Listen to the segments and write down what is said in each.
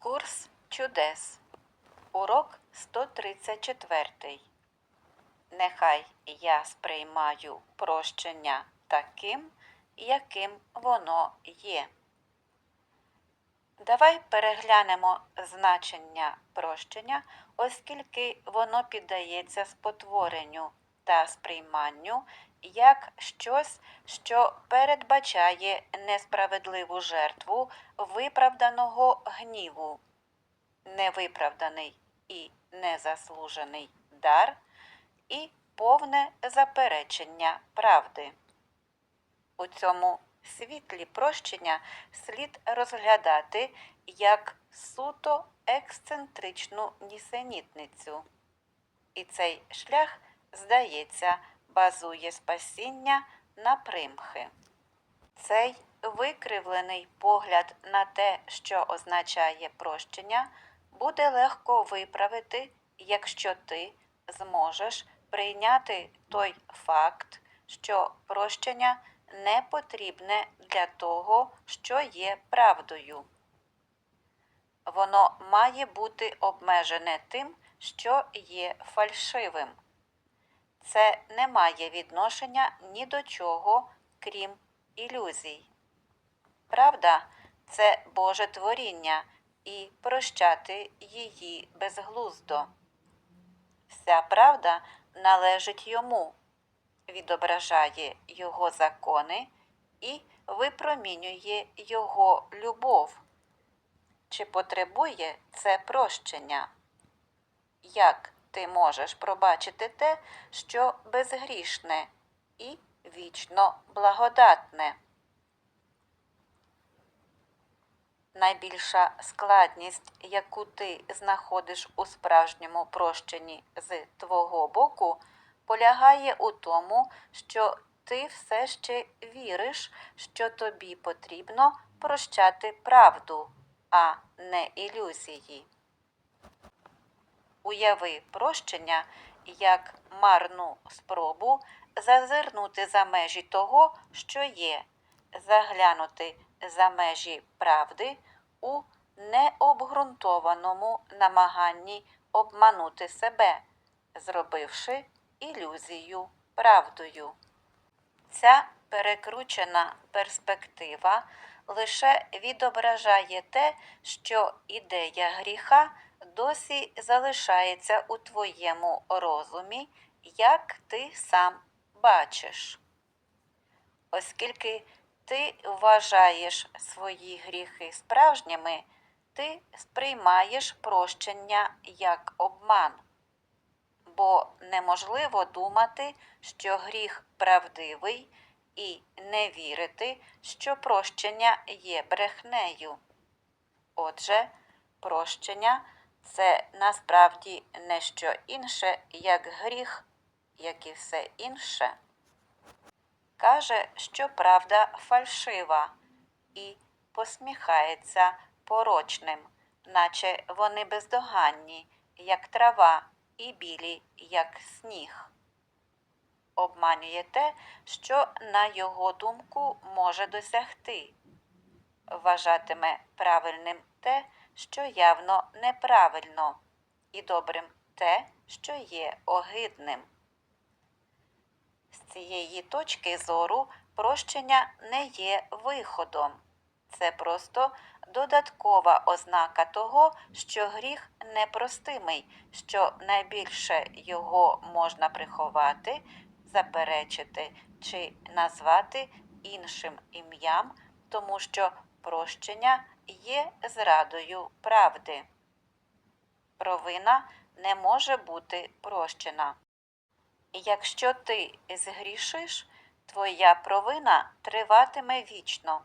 Курс чудес. Урок 134. Нехай я сприймаю прощення таким, яким воно є. Давай переглянемо значення прощення, оскільки воно піддається спотворенню та сприйманню як щось, що передбачає несправедливу жертву виправданого гніву, невиправданий і незаслужений дар і повне заперечення правди. У цьому світлі прощення слід розглядати як суто ексцентричну нісенітницю. І цей шлях, здається, базує спасіння на примхи. Цей викривлений погляд на те, що означає прощення, буде легко виправити, якщо ти зможеш прийняти той факт, що прощення не потрібне для того, що є правдою. Воно має бути обмежене тим, що є фальшивим. Це не має відношення ні до чого, крім ілюзій. Правда це Боже творіння, і прощати її безглуздо. Вся правда належить йому, відображає його закони і випромінює його любов. Чи потребує це прощення? Як ти можеш пробачити те, що безгрішне і вічно благодатне? Найбільша складність, яку ти знаходиш у справжньому прощенні з твого боку, полягає у тому, що ти все ще віриш, що тобі потрібно прощати правду, а не ілюзії. Уяви прощення як марну спробу зазирнути за межі того, що є, заглянути за межі правди у необґрунтованому намаганні обманути себе, зробивши ілюзію правдою. Ця перекручена перспектива лише відображає те, що ідея гріха досі залишається у твоєму розумі, як ти сам бачиш. Оскільки ти вважаєш свої гріхи справжніми, ти сприймаєш прощення як обман, бо неможливо думати, що гріх правдивий, і не вірити, що прощення є брехнею. Отже, прощення це насправді не що інше, як гріх, як і все інше. Каже, що правда фальшива, і посміхається порочним, наче вони бездоганні, як трава, і білі, як сніг. Обманює те, що, на його думку, може досягти, вважатиме правильним те, що явно неправильно, і добрим те, що є огидним. З цієї точки зору прощення не є виходом. Це просто додаткова ознака того, що гріх непростимий, що найбільше його можна приховати, заперечити чи назвати іншим ім'ям, тому що прощення є зрадою правди. Провина не може бути прощена. Якщо ти згрішиш, твоя провина триватиме вічно.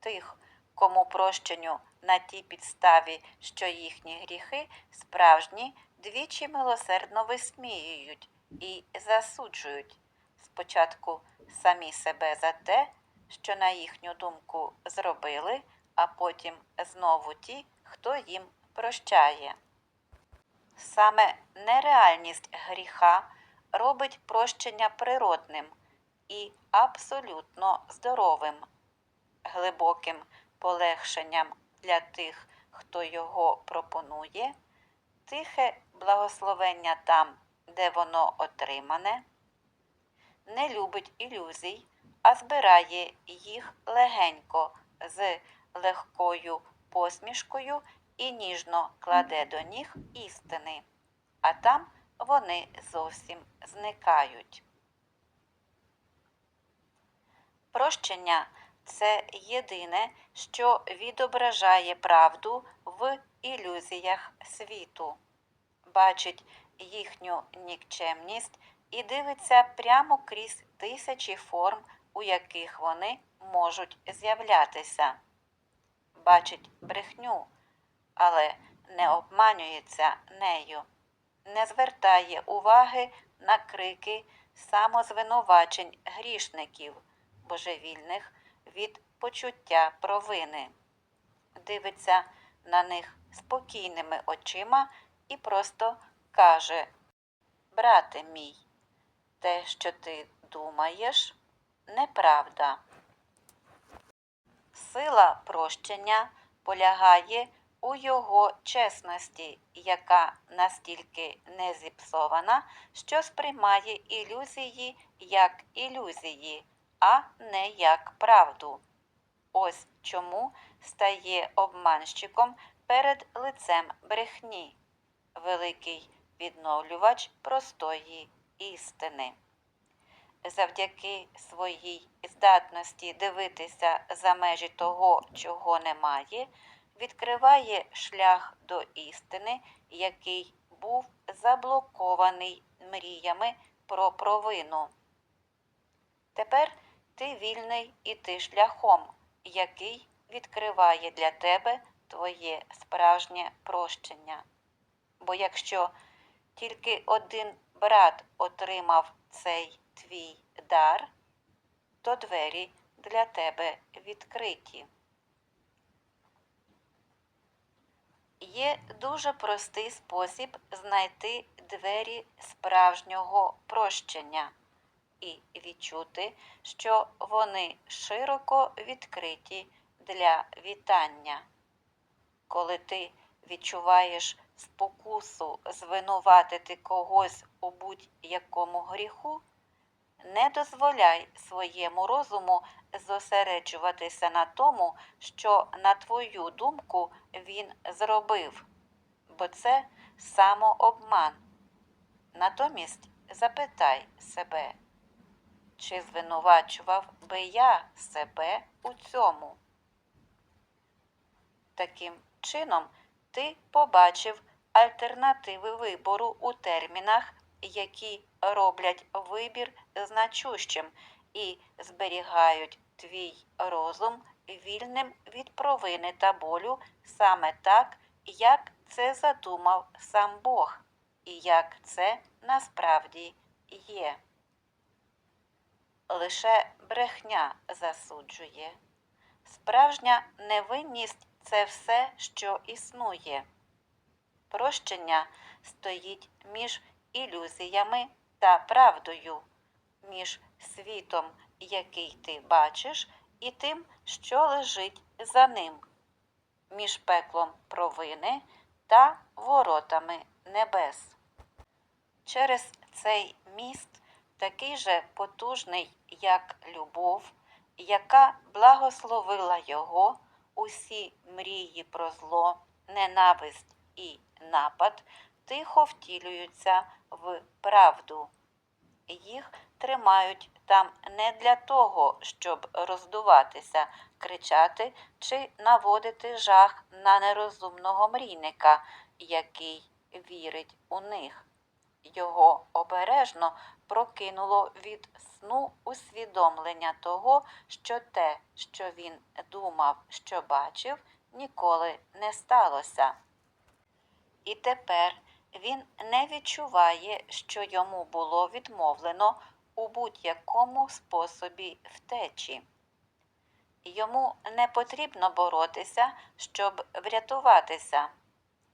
Тих, кому прощенню на тій підставі, що їхні гріхи справжні, двічі милосердно висміюють і засуджують спочатку самі себе за те, що, на їхню думку, зробили, а потім знову ті, хто їм прощає. Саме нереальність гріха робить прощення природним і абсолютно здоровим, глибоким полегшенням для тих, хто його пропонує, тихе благословення там, де воно отримане, не любить ілюзій, а збирає їх легенько з легкою посмішкою і ніжно кладе до ніг істини, а там вони зовсім зникають. Прощення це єдине, що відображає правду в ілюзіях світу, бачить їхню нікчемність і дивиться прямо крізь тисячі форм, у яких вони можуть з'являтися, бачить брехню, але не обманюється нею, не звертає уваги на крики самозвинувачень грішників, божевільних від почуття провини, дивиться на них спокійними очима і просто каже: Брате мій, те, що ти думаєш, неправда. Сила прощення полягає у його чесності, яка настільки не зіпсована, що сприймає ілюзії як ілюзії, а не як правду. Ось чому стає обманщиком перед лицем брехні, великий відновлювач простої істини. Завдяки своїй здатності дивитися за межі того, чого немає, відкриває шлях до істини, який був заблокований мріями про провину. Тепер ти вільний іти шляхом, який відкриває для тебе твоє справжнє прощення. Бо якщо тільки один брат отримав цей твій дар, то двері для тебе відкриті. Є дуже простий спосіб знайти двері справжнього прощення і відчути, що вони широко відкриті для вітання. Коли ти відчуваєш спокусу звинуватити когось у будь-якому гріху, не дозволяй своєму розуму зосереджуватися на тому, що, на твою думку, він зробив, бо це самообман. Натомість запитай себе, чи звинувачував би я себе у цьому? Таким чином, ти побачив альтернативи вибору у термінах, які роблять вибір значущим і зберігають твій розум вільним від провини та болю саме так, як це задумав сам Бог, і як це насправді є. Лише брехня засуджує. Справжня невинність це все, що існує. Прощення стоїть між ілюзіями та правдою, між світом, який ти бачиш, і тим, що лежить за ним, між пеклом провини та воротами небес. Через цей міст, такий же потужний, як любов, яка благословила його, усі мрії про зло, ненависть і напад тихо втілюються в правду. Їх тримають там не для того, щоб роздуватися, кричати чи наводити жах на нерозумного мрійника, який вірить у них. Його обережно прокинуло від сну усвідомлення того, що те, що він думав, що бачив, ніколи не сталося. І тепер він не відчуває, що йому було відмовлено у будь-якому способі втечі. Йому не потрібно боротися, щоб врятуватися.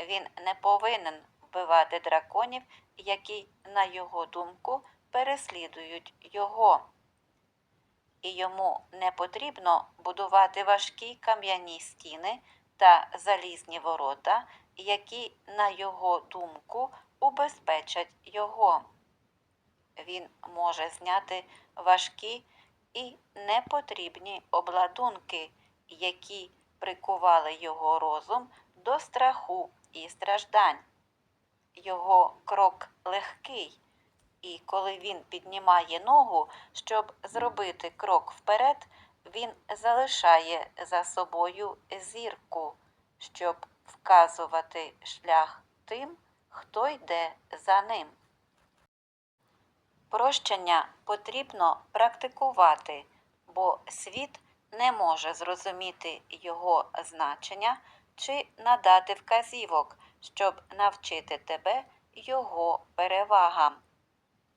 Він не повинен вбивати драконів, які, на його думку, переслідують його. І йому не потрібно будувати важкі кам'яні стіни, та залізні ворота, які, на його думку, убезпечать його. Він може зняти важкі і непотрібні обладунки, які прикували його розум до страху і страждань. Його крок легкий, і коли він піднімає ногу, щоб зробити крок вперед, він залишає за собою зірку, щоб вказувати шлях тим, хто йде за ним. Прощення потрібно практикувати, бо світ не може зрозуміти його значення чи надати вказівок, щоб навчити тебе його перевагам.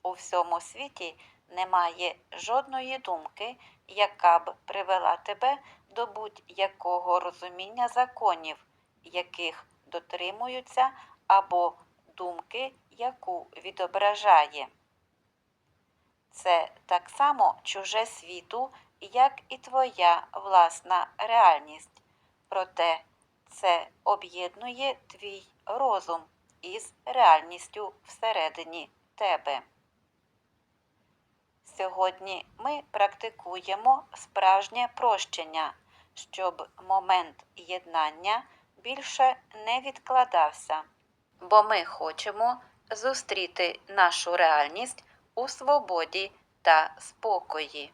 У всьому світі немає жодної думки, яка б привела тебе до будь-якого розуміння законів, яких дотримуються, або думки, яку відображає. Це так само чуже світу, як і твоя власна реальність. Проте це об'єднує твій розум із реальністю всередині тебе. Сьогодні ми практикуємо справжнє прощення, щоб момент єднання більше не відкладався, бо ми хочемо зустріти нашу реальність у свободі та спокої.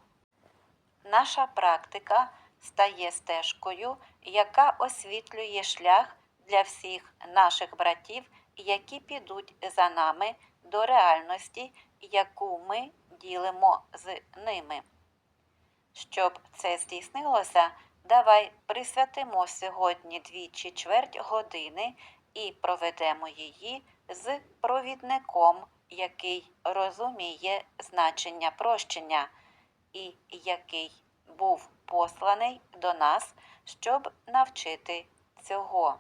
Наша практика стає стежкою, яка освітлює шлях для всіх наших братів, які підуть за нами до реальності, яку ми ділимо з ними. Щоб це здійснилося, давай присвятимо сьогодні двічі чверть години і проведемо її з провідником, який розуміє значення прощення, і який був посланий до нас, щоб навчити цього.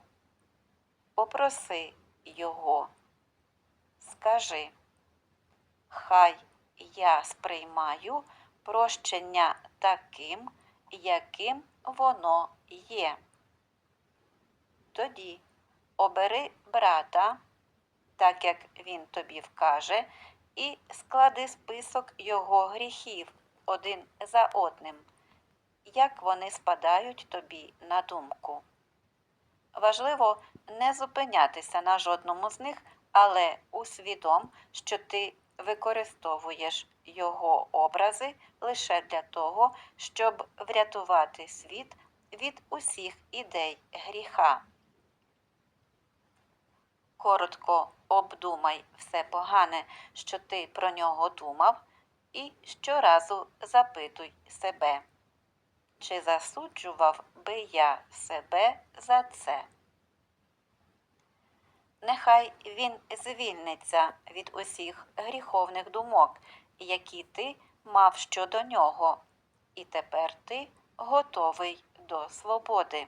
Попроси його, скажи, хай я сприймаю прощення таким, яким воно є. Тоді обери брата, так як він тобі вкаже, і склади список його гріхів один за одним, як вони спадають тобі на думку. Важливо не зупинятися на жодному з них, але усвідом, що ти використовуєш його образи лише для того, щоб врятувати світ від усіх ідей гріха. Коротко обдумай все погане, що ти про нього думав, і щоразу запитуй себе, чи засуджував би я себе за це. Нехай він звільниться від усіх гріховних думок, які ти мав щодо нього, і тепер ти готовий до свободи.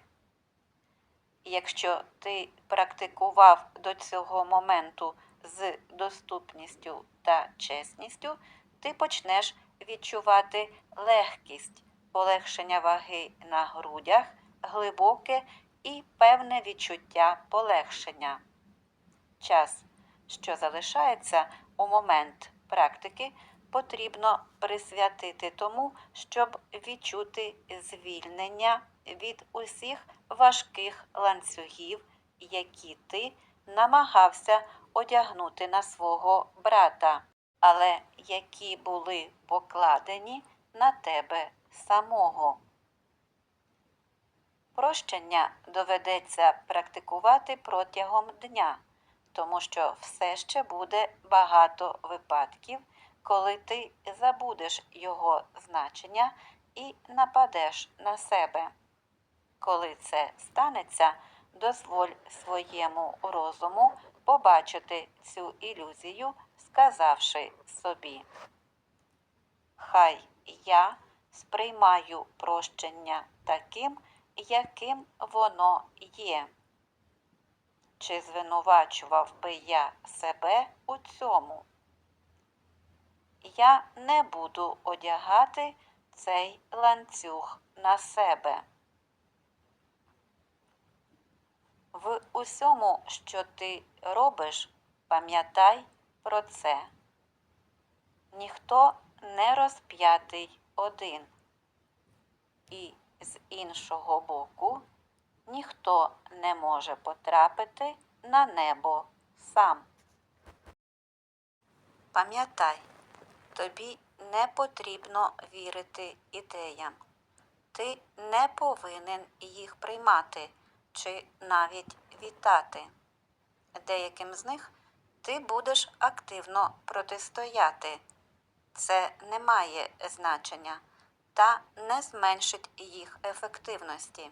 Якщо ти практикував до цього моменту з доступністю та чесністю, ти почнеш відчувати легкість, полегшення ваги на грудях, глибоке і певне відчуття полегшення. Час, що залишається у момент практики, потрібно присвятити тому, щоб відчути звільнення від усіх важких ланцюгів, які ти намагався одягнути на свого брата, але які були покладені на тебе самого. Прощення доведеться практикувати протягом дня, тому що все ще буде багато випадків, коли ти забудеш його значення і нападеш на себе. Коли це станеться, дозволь своєму розуму побачити цю ілюзію, сказавши собі. Хай я сприймаю прощення таким, яким воно є. Чи звинувачував би я себе у цьому? Я не буду одягати цей ланцюг на себе. В усьому, що ти робиш, пам'ятай про це. Ніхто не розп'ятий один. І з іншого боку, ніхто не може потрапити на небо сам. Пам'ятай, тобі не потрібно вірити ідеям. Ти не повинен їх приймати чи навіть вітати. Деяким з них ти будеш активно протистояти. Це не має значення та не зменшить їх ефективності.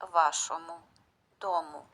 вашому дому.